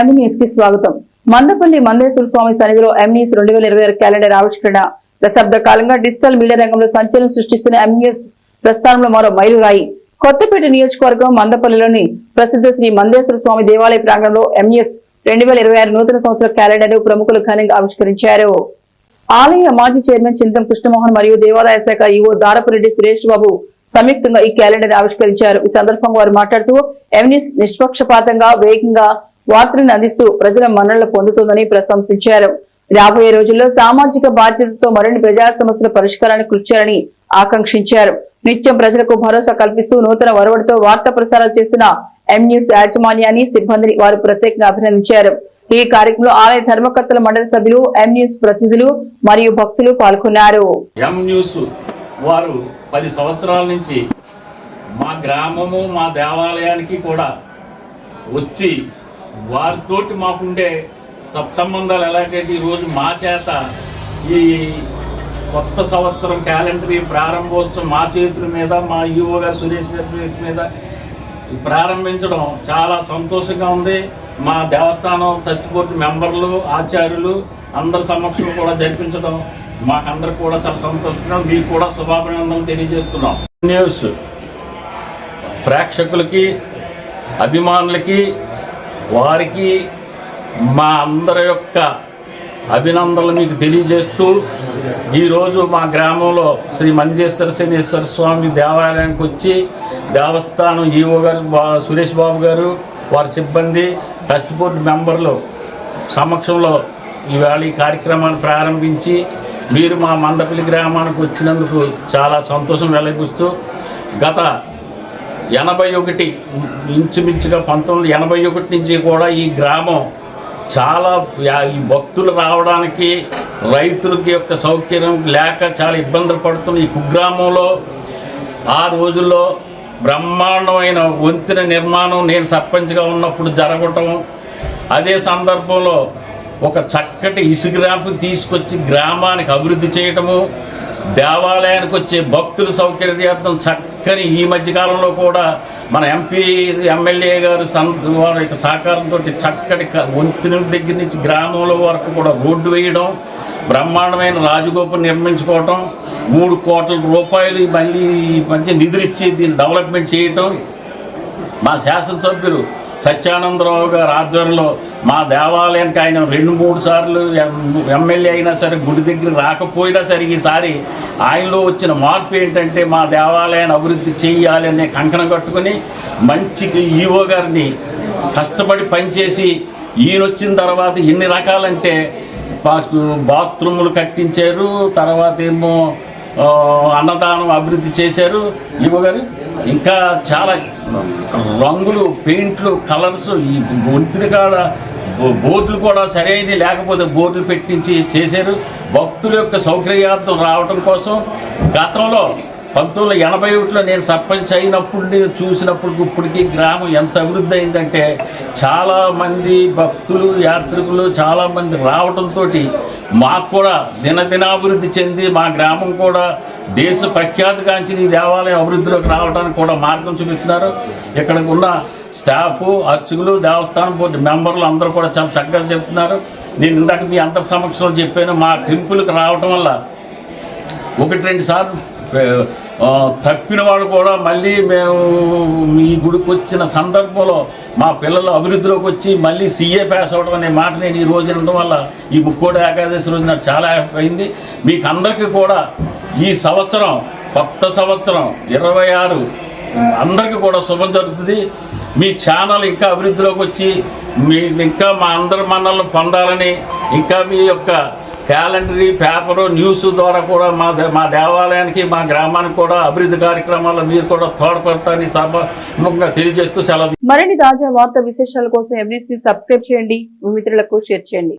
ఎంఈఎస్కి స్వాగతం. మందపల్లి మందేశ్వర స్వామి సన్నిధిలో ఎంఈఎస్ రెండు వేల ఇరవై ఆరు క్యాలెండర్ ఆవిష్కరణ. దశాబ్ద కాలంగా డిజిటల్ మీడియా రంగంలో సంచలనం సృష్టిస్తున్న ఎంఈఎస్ ప్రస్థానంలో మరో మైలురాయి. కొత్తపేట నియోజకవర్గం మందపల్లిలోని ప్రసిద్ధ శ్రీ మందేశ్వర స్వామి దేవాలయ ప్రాంగణంలో ఎంఈఎస్ రెండు వేల ఇరవై ఆరు నూతన సంవత్సర క్యాలెండర్ ప్రముఖులు ఘనంగా ఆవిష్కరించారు. ఆలయ మాజీ చైర్మన్ చింతం కృష్ణమోహన్ మరియు దేవాదాయ శాఖ ఈవో దారపురెడ్డి సురేష్ బాబు సంయుక్తంగా ఈ క్యాలెండర్ ఆవిష్కరించారు. ఈ సందర్భంగా వారు మాట్లాడుతూ ఎవినిస్ నిష్పక్షపాతంగా వేగంగా వార్తలను అందిస్తూ ప్రజల మన్ననలు పొందుతోందని ప్రశంసించారు. రాబోయే రోజుల్లో సామాజిక బాధ్యతతో మరిన్ని ప్రజా సమస్యల పరిష్కారానికి కృషి చేయాలని ఆకాంక్షించారు. నిత్యం ప్రజలకు భరోసా కల్పిస్తూ నూతన వరవడితో వార్తా ప్రసారాలు చేస్తున్న ఎం న్యూస్ యాజమాన్యాన్ని సిబ్బందిని వారు ప్రత్యేకంగా అభినందించారు. ఈ కార్యక్రమంలో ఆలయ ధర్మకర్తల మండలి సభ్యులు ఎం న్యూస్ ప్రతినిధులు మరియు భక్తులు పాల్గొన్నారు. ఎం న్యూస్ వారు పది సంవత్సరాల నుంచి మా గ్రామము మా దేవాలయానికి కూడా వచ్చి వారితోటి మాకుండే సత్సంబంధాలు ఎలాగైతే ఈరోజు మా చేత ఈ కొత్త సంవత్సరం క్యాలెండర్ ప్రారంభోత్సవం మా చేతుల మీద మా ఈవో గారు సురేష్ గారి మీద ప్రారంభించడం చాలా సంతోషంగా ఉంది. మా దేవస్థానం ట్రస్ట్ బోర్డు మెంబర్లు ఆచార్యులు అందరి సమక్షంలో కూడా జరిపించడం మాకందరికి కూడా చాలా సంతోషంగా మీకు కూడా శుభాభినందనలు తెలియజేస్తున్నాం. న్యూస్ ప్రేక్షకులకి అభిమానులకి వారికి మా అందరి యొక్క అభినందనలు మీకు తెలియజేస్తూ ఈరోజు మా గ్రామంలో శ్రీ మంజేశ్వర శనేశ్వర స్వామి దేవాలయానికి వచ్చి దేవస్థానం ఈవో గారు సురేష్ బాబు గారు వారి సిబ్బంది ట్రస్ట్ బోర్డు మెంబర్లు సమక్షంలో ఈవేళ ఈ కార్యక్రమాన్ని ప్రారంభించి మీరు మా మందపల్లి గ్రామానికి వచ్చినందుకు చాలా సంతోషం వెలగిస్తూ గత ఎనభై ఒకటి ఇంచుమించుగా పంతొమ్మిది ఎనభై ఒకటి నుంచి కూడా ఈ గ్రామం చాలా ఈ భక్తులు రావడానికి రైతులకి యొక్క సౌకర్యం లేక చాలా ఇబ్బందులు పడుతున్న ఈ కుగ్రామంలో ఆ రోజుల్లో బ్రహ్మాండమైన వంతెన నిర్మాణం నేను సర్పంచ్గా ఉన్నప్పుడు జరగటం. అదే సందర్భంలో ఒక చక్కటి ఇసుక ర్యాంపు తీసుకొచ్చి గ్రామానికి అభివృద్ధి చేయటము. దేవాలయానికి వచ్చే భక్తుల సౌకర్యార్థం చక్కని ఈ మధ్యకాలంలో కూడా మన ఎంపీ ఎమ్మెల్యే గారు సం వారి యొక్క సహకారంతో చక్కటి వంతు వంతెన దగ్గర నుంచి గ్రామంలో వరకు కూడా రోడ్డు వేయడం బ్రహ్మాండమైన రాజగోపురం నిర్మించుకోవటం మూడు కోట్ల రూపాయలు మళ్ళీ మంచి నిధులు ఇచ్చి దీన్ని డెవలప్మెంట్ చేయటం. మా శాసనసభ్యులు సత్యానందరావు గారు ఆధ్వర్యంలో మా దేవాలయానికి ఆయన రెండు మూడు సార్లు ఎం- ఎమ్మెల్యే అయినా సరే గుడి దగ్గర రాకపోయినా సరే ఈసారి ఆయనలో వచ్చిన మార్పు ఏంటంటే మా దేవాలయాన్ని అభివృద్ధి చేయాలి అనే కంకణం కట్టుకుని మంచి ఈవో గారిని కష్టపడి పనిచేసి ఈయన వచ్చిన తర్వాత ఎన్ని రకాలంటే బాత్రూములు కట్టించారు తర్వాత ఏమో అన్నదానం అభివృద్ధి చేశారు ఇవ్వ గారు. ఇంకా చాలా రంగులు పెయింట్లు కలర్స్ ఈ ఒంటిని కాడ బో- బోర్డులు కూడా సరైనవి లేకపోతే బోర్డులు పెట్టించి చేశారు. భక్తుల యొక్క సౌకర్యార్థం రావటం కోసం గతంలో పంతొమ్మిది వందల ఎనభై ఒకటిలో నేను సర్పంచ్ అయినప్పుడు నేను చూసినప్పుడు ఇప్పటికీ గ్రామం ఎంత అభివృద్ధి అయిందంటే చాలామంది భక్తులు యాత్రికులు చాలామంది రావడంతో మాకు కూడా దినదినాభివృద్ధి చెంది మా గ్రామం కూడా దేశ ప్రఖ్యాతిగాంచిన ఈ దేవాలయం అభివృద్ధిలోకి రావడానికి కూడా మార్గం చూపిస్తున్నారు. ఇక్కడ ఉన్న స్టాఫ్ అర్చకులు దేవస్థానం బోర్డు మెంబర్లు అందరూ కూడా చాలా చక్కగా చెప్తున్నారు. నేను ఇందాక మీ అందరి సమక్షంలో చెప్పాను మా టెంపుల్కి రావటం వల్ల ఒకటి రెండు సార్లు తప్పిన వాళ్ళు కూడా మళ్ళీ మేము మీ గుడికి వచ్చిన సందర్భంలో మా పిల్లలు అభివృద్ధిలోకి వచ్చి మళ్ళీ సీఏ పాస్ అవ్వడం అనే మాట నేను ఈ రోజు వినడం వల్ల ఈ ముక్కోటి ఏకాదశి రోజు నాకు చాలా హ్యాపీ అయింది మీకు అందరికీ కూడా ఈ సంవత్సరం కొత్త సంవత్సరం ఇరవై ఆరు అందరికీ కూడా శుభం జరుగుతుంది. మీ ఛానల్ ఇంకా అభివృద్ధిలోకి వచ్చి మీ ఇంకా మా అందరి మనల్ని పొందాలని ఇంకా మీ యొక్క క్యాలెండరీ పేపరు న్యూస్ ద్వారా కూడా మా దే- మా దేవాలయానికి మా గ్రామానికి కూడా అభివృద్ధి కార్యక్రమాల్లో మీరు కూడా తోడ్పడతారని సభముఖంగా తెలియజేస్తూ సెలవు మరిన్ని తాజా వార్త విశేషాల కోసం ఎంబీసీ సబ్స్క్రైబ్ చేయండి. మిత్రులకు షేర్ చేయండి.